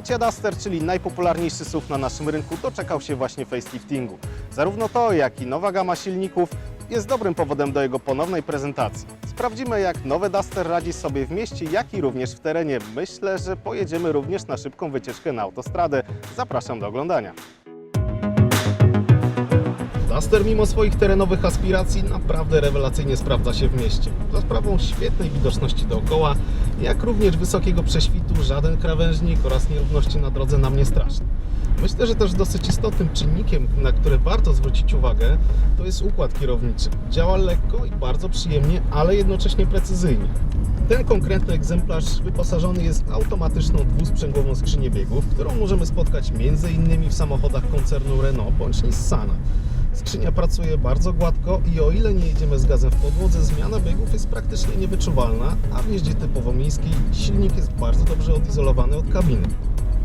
Dacia Duster, czyli najpopularniejszy SUV na naszym rynku, doczekał się właśnie faceliftingu. Zarówno to, jak i nowa gama silników jest dobrym powodem do jego ponownej prezentacji. Sprawdzimy, jak nowy Duster radzi sobie w mieście, jak i również w terenie. Myślę, że pojedziemy również na szybką wycieczkę na autostradę. Zapraszam do oglądania. Duster mimo swoich terenowych aspiracji naprawdę rewelacyjnie sprawdza się w mieście. Za sprawą świetnej widoczności dookoła, jak również wysokiego prześwitu, żaden krawężnik oraz nierówności na drodze nam nie straszy. Myślę, że też dosyć istotnym czynnikiem, na który warto zwrócić uwagę, to jest układ kierowniczy. Działa lekko i bardzo przyjemnie, ale jednocześnie precyzyjnie. Ten konkretny egzemplarz wyposażony jest w automatyczną dwusprzęgłową skrzynię biegów, którą możemy spotkać m.in. w samochodach koncernu Renault bądź Nissana. Skrzynia pracuje bardzo gładko i o ile nie jedziemy z gazem w podłodze, zmiana biegów jest praktycznie niewyczuwalna, a w jeździe typowo miejskiej silnik jest bardzo dobrze odizolowany od kabiny.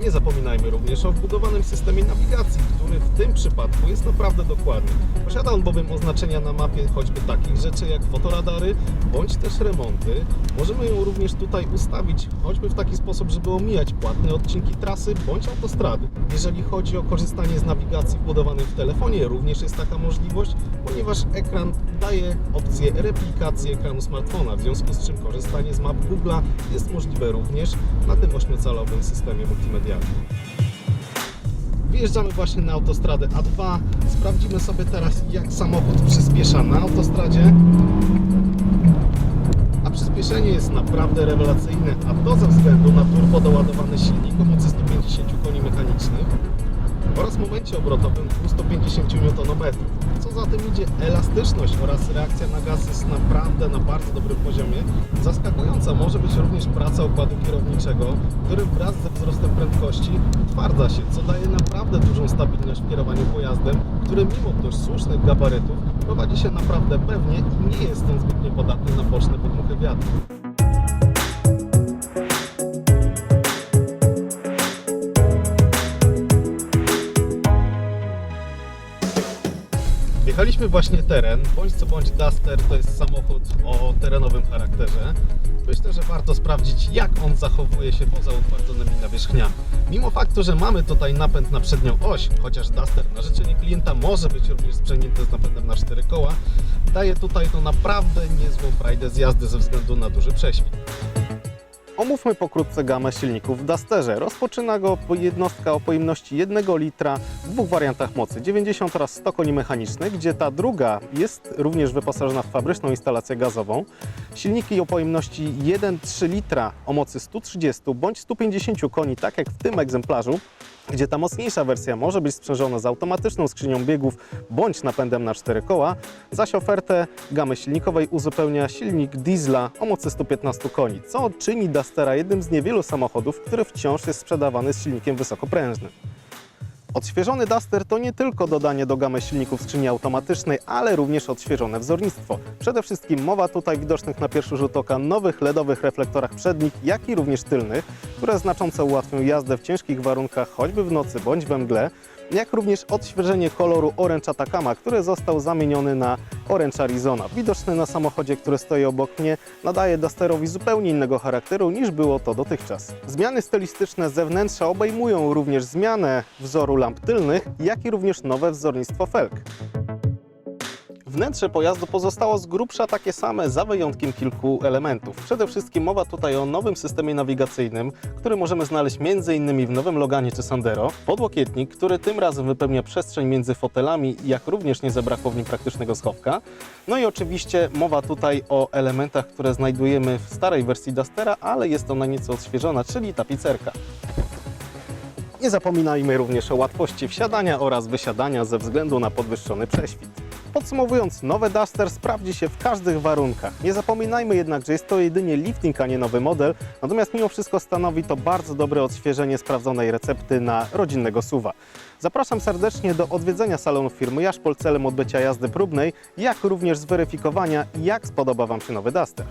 Nie zapominajmy również o wbudowanym systemie nawigacji, który w przypadku jest naprawdę dokładny. Posiada on bowiem oznaczenia na mapie choćby takich rzeczy jak fotoradary bądź też remonty. Możemy ją również tutaj ustawić choćby w taki sposób, żeby omijać płatne odcinki trasy bądź autostrady. Jeżeli chodzi o korzystanie z nawigacji wbudowanej w telefonie, również jest taka możliwość, ponieważ ekran daje opcję replikacji ekranu smartfona, w związku z czym korzystanie z map Google'a jest możliwe również na tym ośmiocalowym systemie multimedialnym. Wjeżdżamy właśnie na autostradę A2. Sprawdzimy sobie teraz, jak samochód przyspiesza na autostradzie. A przyspieszenie jest naprawdę rewelacyjne, a to ze względu na turbo doładowany silnik o mocy 150 koni mechanicznych oraz momencie obrotowym 250 Nm. Co za tym idzie, elastyczność oraz reakcja na gaz jest naprawdę na bardzo dobrym poziomie. Zaskakująca może być również praca układu kierowniczego, który wraz ze wzrostem prędkości utwardza się, co daje naprawdę dużą stabilność w kierowaniu pojazdem, który mimo dość słusznych gabarytów prowadzi się naprawdę pewnie i nie jest on zbytnio podatny na boczne podmuchy wiatru. Wjechaliśmy właśnie teren, bądź co bądź Duster to jest samochód o terenowym charakterze. Myślę, że warto sprawdzić jak on zachowuje się poza utwardzonymi nawierzchniami. Mimo faktu, że mamy tutaj napęd na przednią oś, chociaż Duster na życzenie klienta może być również sprzęgnięty z napędem na cztery koła, daje tutaj to naprawdę niezłą frajdę z jazdy ze względu na duży prześwit. Omówmy pokrótce gamę silników w Dusterze. Rozpoczyna go jednostka o pojemności 1 litra w dwóch wariantach mocy 90 oraz 100 koni mechanicznych, gdzie ta druga jest również wyposażona w fabryczną instalację gazową. Silniki o pojemności 1,3 litra o mocy 130 bądź 150 koni, tak jak w tym egzemplarzu, gdzie ta mocniejsza wersja może być sprzężona z automatyczną skrzynią biegów bądź napędem na cztery koła, zaś ofertę gamy silnikowej uzupełnia silnik diesla o mocy 115 koni, co czyni Dustera jednym z niewielu samochodów, który wciąż jest sprzedawany z silnikiem wysokoprężnym. Odświeżony Duster to nie tylko dodanie do gamy silników skrzyni automatycznej, ale również odświeżone wzornictwo. Przede wszystkim mowa tutaj widocznych na pierwszy rzut oka nowych LEDowych reflektorach przednich, jak i również tylnych, które znacząco ułatwią jazdę w ciężkich warunkach, choćby w nocy bądź we mgle, jak również odświeżenie koloru Orange Atacama, który został zamieniony na Orange Arizona. Widoczny na samochodzie, który stoi obok mnie, nadaje Dusterowi zupełnie innego charakteru niż było to dotychczas. Zmiany stylistyczne zewnętrza obejmują również zmianę wzoru lamp tylnych, jak i również nowe wzornictwo felg. Wnętrze pojazdu pozostało z grubsza takie same, za wyjątkiem kilku elementów. Przede wszystkim mowa tutaj o nowym systemie nawigacyjnym, który możemy znaleźć m.in. w nowym Loganie czy Sandero. Podłokietnik, który tym razem wypełnia przestrzeń między fotelami, jak również nie zabrakło w nim praktycznego schowka. No i oczywiście mowa tutaj o elementach, które znajdujemy w starej wersji Dustera, ale jest ona nieco odświeżona, czyli tapicerka. Nie zapominajmy również o łatwości wsiadania oraz wysiadania ze względu na podwyższony prześwit. Podsumowując, nowy Duster sprawdzi się w każdych warunkach. Nie zapominajmy jednak, że jest to jedynie lifting, a nie nowy model, natomiast mimo wszystko stanowi to bardzo dobre odświeżenie sprawdzonej recepty na rodzinnego suwa. Zapraszam serdecznie do odwiedzenia salonu firmy Jaszpol celem odbycia jazdy próbnej, jak również zweryfikowania, jak spodoba Wam się nowy Duster.